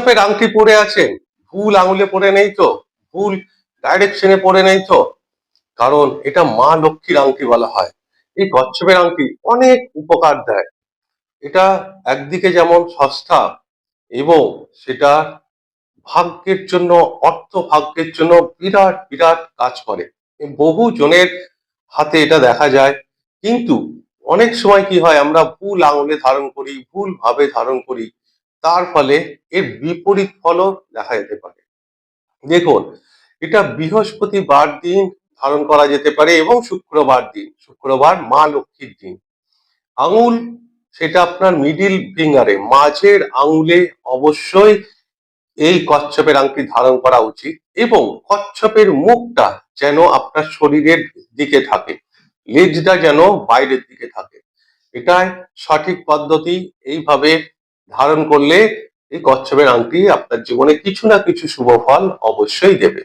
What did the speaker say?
কচ্ছপের আংটি পরে আছেন ভুল আঙুলে পরে নেই তো? ভুল ডাইরেকশনে পরে নেই তো? কারণ এটা মা লক্ষ্মীর আংটি বলা হয়। এই কচ্ছপের আংটি অনেক উপকার দেয়। এটা একদিকে যেমন সস্তা এবং সেটা ভাগ্যের জন্য, অর্থ ভাগ্যের জন্য বিরাট বিরাট কাজ করে। বহু জনের হাতে এটা দেখা যায়। কিন্তু অনেক সময় কি হয়, আমরা ভুল আঙুলে ধারণ করি ভুল ভাবে ধারণ করি। তার ফলে এর বিপরীত ফলও দেখা যেতে পারে। দেখুন, এটা বৃহস্পতিবার দিন ধারণ করা যেতে পারে এবং শুক্রবার দিন। শুক্রবার মা লক্ষ্মীর দিন। আঙুল সেটা আপনার মিডিল ফিঙ্গারে মাঝের আঙুলে অবশ্যই এই কচ্ছপের আংটি ধারণ করা উচিত এবং কচ্ছপের মুখটা যেন আপনার শরীরের দিকে থাকে, লেজটা যেন বাইরের দিকে থাকে। এটাই সঠিক পদ্ধতি। এইভাবে ধারণ করলে এই কচ্ছপের আংটি আপনার জীবনে কিছু না কিছু শুভ ফল অবশ্যই দেবে।